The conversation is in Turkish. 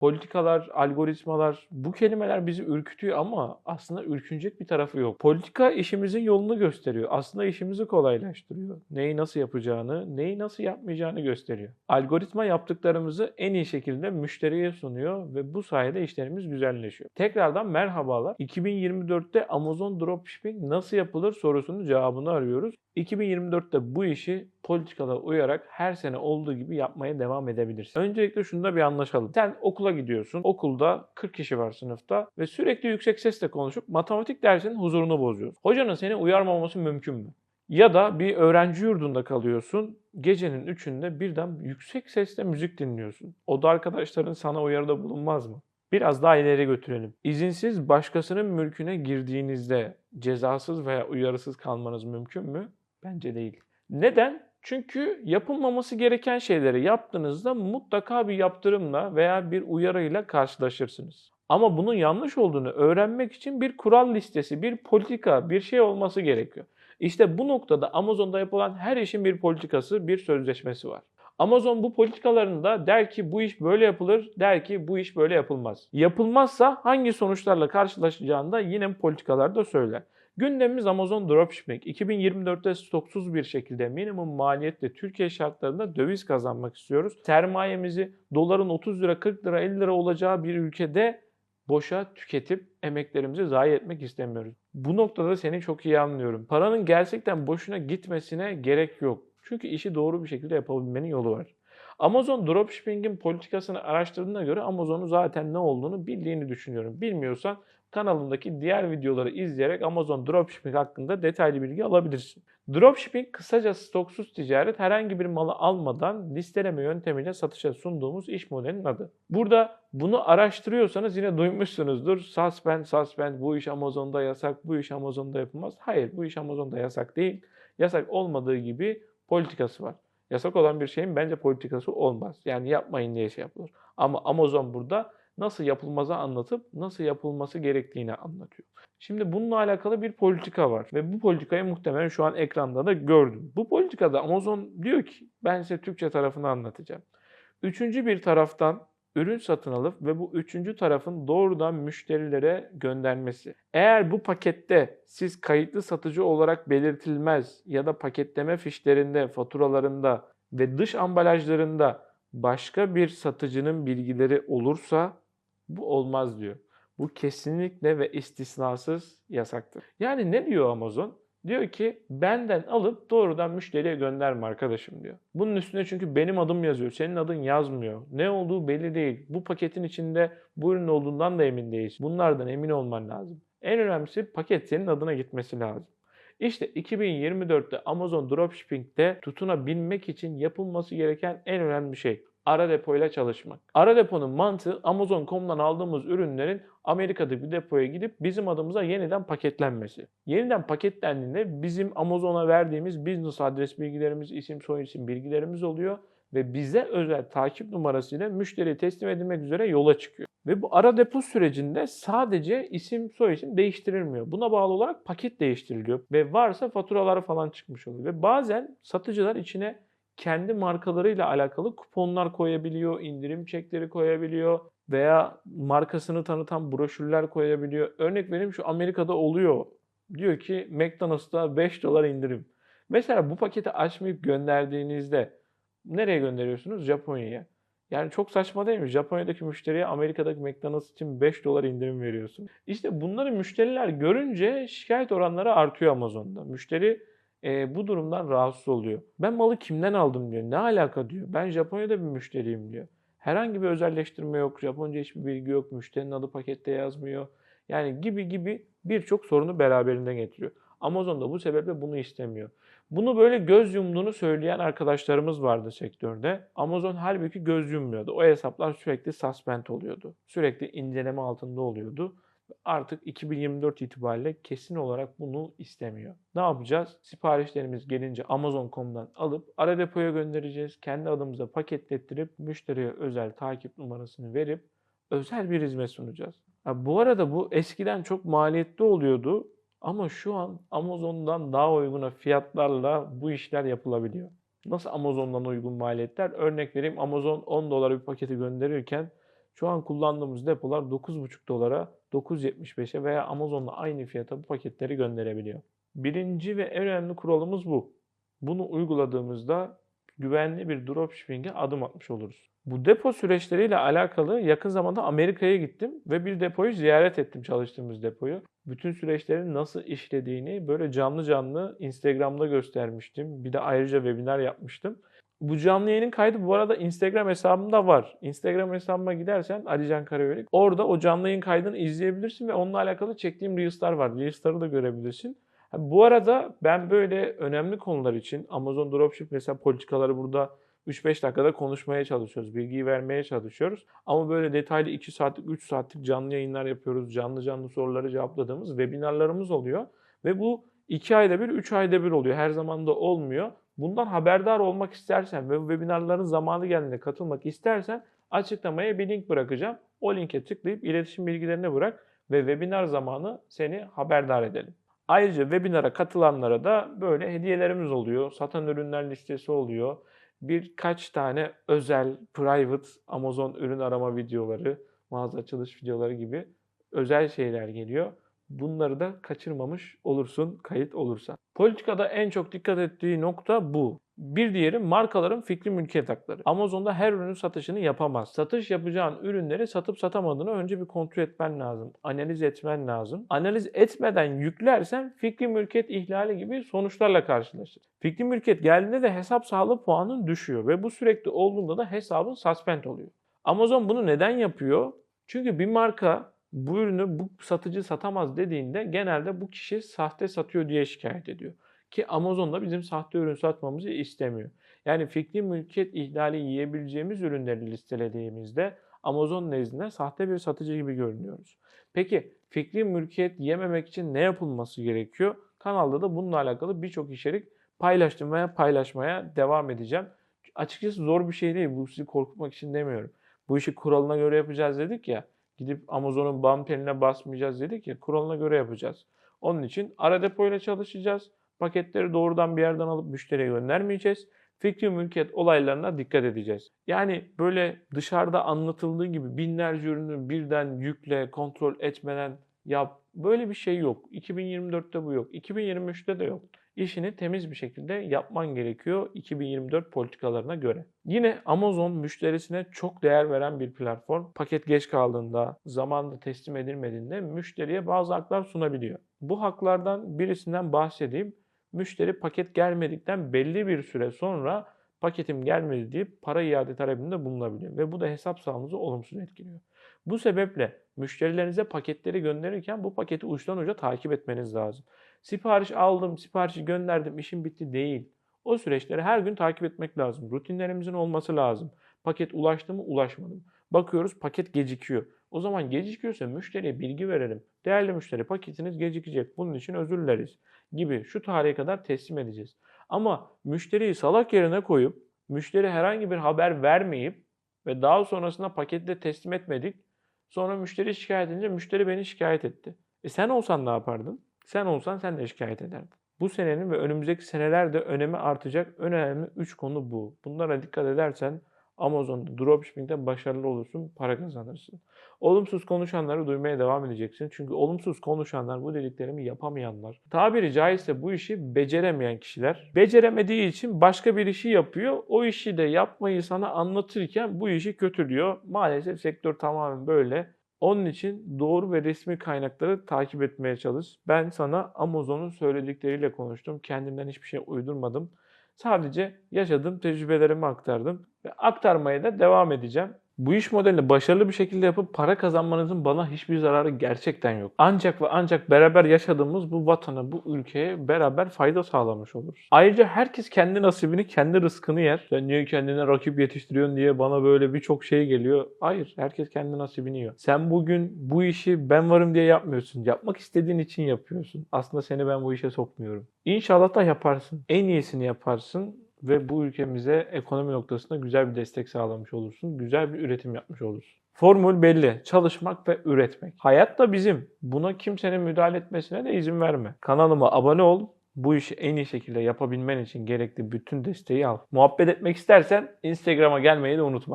Politikalar, algoritmalar bu kelimeler bizi ürkütüyor ama aslında ürkünecek bir tarafı yok. Politika işimizin yolunu gösteriyor. Aslında işimizi kolaylaştırıyor. Neyi nasıl yapacağını, neyi nasıl yapmayacağını gösteriyor. Algoritma yaptıklarımızı en iyi şekilde müşteriye sunuyor ve bu sayede işlerimiz güzelleşiyor. Tekrardan merhabalar. 2024'te Amazon Dropshipping nasıl yapılır sorusunun cevabını arıyoruz. 2024'te bu işi politikalara uyarak her sene olduğu gibi yapmaya devam edebilirsin. Öncelikle şunda bir anlaşalım. Sen okula gidiyorsun. Okulda 40 kişi var sınıfta ve sürekli yüksek sesle konuşup matematik dersinin huzurunu bozuyorsun. Hocanın seni uyarmaması mümkün mü? Ya da bir öğrenci yurdunda kalıyorsun. Gecenin üçünde birden yüksek sesle müzik dinliyorsun. O da arkadaşların sana uyarıda bulunmaz mı? Biraz daha ileri götürelim. İzinsiz başkasının mülküne girdiğinizde cezasız veya uyarısız kalmanız mümkün mü? Bence değil. Neden? Çünkü yapılmaması gereken şeyleri yaptığınızda mutlaka bir yaptırımla veya bir uyarıyla karşılaşırsınız. Ama bunun yanlış olduğunu öğrenmek için bir kural listesi, bir politika, bir şey olması gerekiyor. İşte bu noktada Amazon'da yapılan her işin bir politikası, bir sözleşmesi var. Amazon bu politikalarında der ki bu iş böyle yapılır, der ki bu iş böyle yapılmaz. Yapılmazsa hangi sonuçlarla karşılaşacağını da yine politikalarda söyler. Gündemimiz Amazon Dropshipping. 2024'te stoksuz bir şekilde minimum maliyetle Türkiye şartlarında döviz kazanmak istiyoruz. Sermayemizi doların 30 lira, 40 lira, 50 lira olacağı bir ülkede boşa tüketip emeklerimizi zayi etmek istemiyoruz. Bu noktada seni çok iyi anlıyorum. Paranın gerçekten boşuna gitmesine gerek yok. Çünkü işi doğru bir şekilde yapabilmenin yolu var. Amazon Dropshipping'in politikasını araştırdığına göre Amazon'un zaten ne olduğunu bildiğini düşünüyorum. Bilmiyorsan kanalımdaki diğer videoları izleyerek Amazon Dropshipping hakkında detaylı bilgi alabilirsin. Dropshipping kısaca stoksuz ticaret herhangi bir malı almadan listeleme yöntemiyle satışa sunduğumuz iş modelinin adı. Burada bunu araştırıyorsanız yine duymuşsunuzdur. Suspend, suspend, bu iş Amazon'da yasak, bu iş Amazon'da yapılmaz. Hayır bu iş Amazon'da yasak değil. Yasak olmadığı gibi politikası var. Yasak olan bir şeyin bence politikası olmaz. Yani yapmayın diye şey yapılır. Ama Amazon burada nasıl yapılmazı anlatıp nasıl yapılması gerektiğini anlatıyor. Şimdi bununla alakalı bir politika var ve bu politikayı muhtemelen şu an ekranda da gördüm. Bu politikada Amazon diyor ki ben size Türkçe tarafını anlatacağım. Üçüncü bir taraftan ürün satın alıp ve bu üçüncü tarafın doğrudan müşterilere göndermesi. Eğer bu pakette siz kayıtlı satıcı olarak belirtilmez ya da paketleme fişlerinde, faturalarında ve dış ambalajlarında başka bir satıcının bilgileri olursa bu olmaz diyor. Bu kesinlikle ve istisnasız yasaktır. Yani ne diyor Amazon? Diyor ki benden alıp doğrudan müşteriye gönderme arkadaşım diyor. Bunun üstüne çünkü benim adım yazıyor. Senin adın yazmıyor. Ne olduğu belli değil. Bu paketin içinde bu ürün olduğundan da emin değilsin. Bunlardan emin olman lazım. En önemlisi paket senin adına gitmesi lazım. İşte 2024'te Amazon Dropshipping'de tutunabilmek için yapılması gereken en önemli şey ara depoyla çalışmak. Ara deponun mantığı Amazon.com'dan aldığımız ürünlerin Amerika'da bir depoya gidip bizim adımıza yeniden paketlenmesi. Yeniden paketlendiğinde bizim Amazon'a verdiğimiz business adres bilgilerimiz, isim soy isim bilgilerimiz oluyor ve bize özel takip numarasıyla müşteriye teslim edilmek üzere yola çıkıyor. Ve bu ara depo sürecinde sadece isim soy isim değiştirilmiyor. Buna bağlı olarak paket değiştiriliyor ve varsa faturaları falan çıkmış oluyor. Ve bazen satıcılar içine kendi markalarıyla alakalı kuponlar koyabiliyor, indirim çekleri koyabiliyor veya markasını tanıtan broşürler koyabiliyor. Örnek vereyim şu Amerika'da oluyor. Diyor ki McDonald's'ta 5 dolar indirim. Mesela bu paketi açmayıp gönderdiğinizde nereye gönderiyorsunuz? Japonya'ya. Yani çok saçma değil mi? Japonya'daki müşteriye Amerika'daki McDonald's için 5 dolar indirim veriyorsun. İşte bunları müşteriler görünce şikayet oranları artıyor Amazon'da. Müşteri e, bu durumdan rahatsız oluyor. Ben malı kimden aldım diyor. Ne alaka diyor. Ben Japonya'da bir müşteriyim diyor. Herhangi bir özelleştirme yok. Japonca hiçbir bilgi yok. Müşterinin adı pakette yazmıyor. Yani gibi gibi birçok sorunu beraberinde getiriyor. Amazon da bu sebeple bunu istemiyor. Bunu böyle göz yumduğunu söyleyen arkadaşlarımız vardı sektörde. Amazon halbuki göz yummuyordu. O hesaplar sürekli suspend oluyordu. Sürekli inceleme altında oluyordu artık 2024 itibariyle kesin olarak bunu istemiyor. Ne yapacağız? Siparişlerimiz gelince Amazon.com'dan alıp ara depoya göndereceğiz. Kendi adımıza paketlettirip müşteriye özel takip numarasını verip özel bir hizmet sunacağız. Ha, bu arada bu eskiden çok maliyetli oluyordu ama şu an Amazon'dan daha uyguna fiyatlarla bu işler yapılabiliyor. Nasıl Amazon'dan uygun maliyetler? Örnek vereyim Amazon 10 dolar bir paketi gönderirken Şu an kullandığımız depolar 9,5 dolara, 9.75'e veya Amazon'la aynı fiyata bu paketleri gönderebiliyor. Birinci ve en önemli kuralımız bu. Bunu uyguladığımızda güvenli bir dropshipping'e adım atmış oluruz. Bu depo süreçleriyle alakalı yakın zamanda Amerika'ya gittim ve bir depoyu ziyaret ettim çalıştığımız depoyu. Bütün süreçlerin nasıl işlediğini böyle canlı canlı Instagram'da göstermiştim. Bir de ayrıca webinar yapmıştım. Bu canlı yayının kaydı bu arada Instagram hesabımda var. Instagram hesabıma gidersen Alican Karayölik. Orada o canlı yayın kaydını izleyebilirsin ve onunla alakalı çektiğim Reels'lar var. Reels'ları da görebilirsin. Bu arada ben böyle önemli konular için Amazon Dropship mesela politikaları burada 3-5 dakikada konuşmaya çalışıyoruz. Bilgiyi vermeye çalışıyoruz. Ama böyle detaylı 2 saatlik, 3 saatlik canlı yayınlar yapıyoruz. Canlı canlı soruları cevapladığımız webinarlarımız oluyor. Ve bu 2 ayda bir, 3 ayda bir oluyor. Her zaman da olmuyor. Bundan haberdar olmak istersen ve bu webinarların zamanı geldiğinde katılmak istersen açıklamaya bir link bırakacağım. O linke tıklayıp iletişim bilgilerini bırak ve webinar zamanı seni haberdar edelim. Ayrıca webinara katılanlara da böyle hediyelerimiz oluyor. Satan ürünler listesi oluyor. Birkaç tane özel, private Amazon ürün arama videoları, mağaza açılış videoları gibi özel şeyler geliyor. Bunları da kaçırmamış olursun kayıt olursa. Politikada en çok dikkat ettiği nokta bu. Bir diğeri markaların fikri mülkiyet hakları. Amazon'da her ürünün satışını yapamaz. Satış yapacağın ürünleri satıp satamadığını önce bir kontrol etmen lazım. Analiz etmen lazım. Analiz etmeden yüklersen fikri mülkiyet ihlali gibi sonuçlarla karşılaşır. Fikri mülkiyet geldiğinde de hesap sağlığı puanın düşüyor ve bu sürekli olduğunda da hesabın suspend oluyor. Amazon bunu neden yapıyor? Çünkü bir marka bu ürünü bu satıcı satamaz dediğinde genelde bu kişi sahte satıyor diye şikayet ediyor. Ki Amazon da bizim sahte ürün satmamızı istemiyor. Yani fikri mülkiyet ihlali yiyebileceğimiz ürünleri listelediğimizde Amazon nezdinde sahte bir satıcı gibi görünüyoruz. Peki fikri mülkiyet yememek için ne yapılması gerekiyor? Kanalda da bununla alakalı birçok içerik paylaştım veya paylaşmaya devam edeceğim. Açıkçası zor bir şey değil. Bu sizi korkutmak için demiyorum. Bu işi kuralına göre yapacağız dedik ya. Gidip Amazon'un bumperine basmayacağız dedik ya. Kuralına göre yapacağız. Onun için ara depoyla çalışacağız. Paketleri doğrudan bir yerden alıp müşteriye göndermeyeceğiz. Fikri mülkiyet olaylarına dikkat edeceğiz. Yani böyle dışarıda anlatıldığı gibi binlerce ürünü birden yükle, kontrol etmeden yap. Böyle bir şey yok. 2024'te bu yok. 2023'te de yok. İşini temiz bir şekilde yapman gerekiyor 2024 politikalarına göre. Yine Amazon müşterisine çok değer veren bir platform. Paket geç kaldığında, zamanında teslim edilmediğinde müşteriye bazı haklar sunabiliyor. Bu haklardan birisinden bahsedeyim. Müşteri paket gelmedikten belli bir süre sonra paketim gelmedi deyip para iade talebinde bulunabiliyor ve bu da hesap sağlığınızı olumsuz etkiliyor. Bu sebeple müşterilerinize paketleri gönderirken bu paketi uçtan uca takip etmeniz lazım. Sipariş aldım, siparişi gönderdim, işim bitti değil. O süreçleri her gün takip etmek lazım. Rutinlerimizin olması lazım. Paket ulaştı mı, ulaşmadı mı? Bakıyoruz paket gecikiyor. O zaman gecikiyorsa müşteriye bilgi verelim. Değerli müşteri paketiniz gecikecek. Bunun için özür dileriz gibi şu tarihe kadar teslim edeceğiz. Ama müşteriyi salak yerine koyup müşteri herhangi bir haber vermeyip ve daha sonrasında paketi teslim etmedik. Sonra müşteri şikayet edince müşteri beni şikayet etti. E sen olsan ne yapardın? Sen olsan sen de şikayet ederdin. Bu senenin ve önümüzdeki senelerde önemi artacak önemli 3 konu bu. Bunlara dikkat edersen Amazon'da dropshipping'de başarılı olursun, para kazanırsın. Olumsuz konuşanları duymaya devam edeceksin. Çünkü olumsuz konuşanlar, bu dediklerimi yapamayanlar, tabiri caizse bu işi beceremeyen kişiler. Beceremediği için başka bir işi yapıyor. O işi de yapmayı sana anlatırken bu işi kötülüyor. Maalesef sektör tamamen böyle. Onun için doğru ve resmi kaynakları takip etmeye çalış. Ben sana Amazon'un söyledikleriyle konuştum. Kendimden hiçbir şey uydurmadım. Sadece yaşadığım tecrübelerimi aktardım ve aktarmaya da devam edeceğim. Bu iş modelini başarılı bir şekilde yapıp para kazanmanızın bana hiçbir zararı gerçekten yok. Ancak ve ancak beraber yaşadığımız bu vatana, bu ülkeye beraber fayda sağlamış oluruz. Ayrıca herkes kendi nasibini, kendi rızkını yer. Sen niye kendine rakip yetiştiriyorsun diye bana böyle birçok şey geliyor. Hayır, herkes kendi nasibini yiyor. Sen bugün bu işi ben varım diye yapmıyorsun. Yapmak istediğin için yapıyorsun. Aslında seni ben bu işe sokmuyorum. İnşallah da yaparsın. En iyisini yaparsın ve bu ülkemize ekonomi noktasında güzel bir destek sağlamış olursun. Güzel bir üretim yapmış olursun. Formül belli. Çalışmak ve üretmek. Hayat da bizim. Buna kimsenin müdahale etmesine de izin verme. Kanalıma abone ol. Bu işi en iyi şekilde yapabilmen için gerekli bütün desteği al. Muhabbet etmek istersen Instagram'a gelmeyi de unutma.